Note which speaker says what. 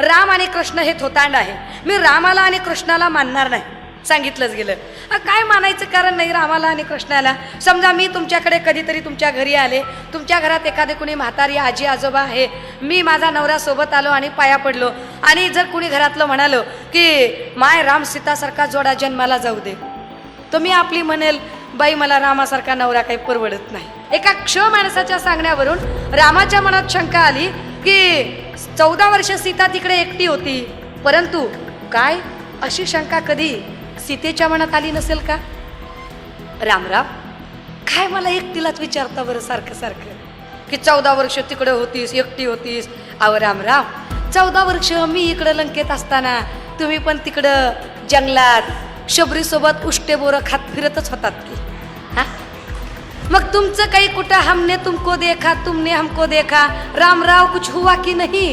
Speaker 1: राम आणि कृष्ण हे थोतांड आहे. मी रामाला आणि कृष्णाला मानणार नाही. सांगितलंच गेलं. काय मानायचं कारण नाही रामाला आणि कृष्णाला? समजा मी तुमच्याकडे कधीतरी तुमच्या घरी आले. तुमच्या घरात एखादे कुणी म्हातारी आजी आजोबा आहे. मी माझा नवरा सोबत आलो आणि पाया पडलो. आणि जर कुणी घरातलं म्हणालो की माय राम सीतासारखा जोडा जन्माला जाऊ दे. तर मी आपली म्हणेल बाई मला रामासारखा नवरा काही परवडत नाही. एका क्ष माणसाच्या सांगण्यावरून रामाच्या मनात शंका आली की चौदा वर्ष सीता तिकडे एकटी होती. परंतु काय अशी शंका कधी सीतेच्या मनात आली नसेल का? रामराम काय मला एकटीलाच विचारता बरं सारखं सारखं? की चौदा वर्ष तिकडे होतीस एकटी होतीस? अव रामराम चौदा वर्ष मी इकडं लंकेत असताना तुम्ही पण तिकडं जंगलात शबरीसोबत उष्टे बोरं खात फिरतच होतात की. हा? मग तुमचं काही कुठं हमने तुमको देखा तुमने हमको देखा? रामराव कुछ हुआ की नाही?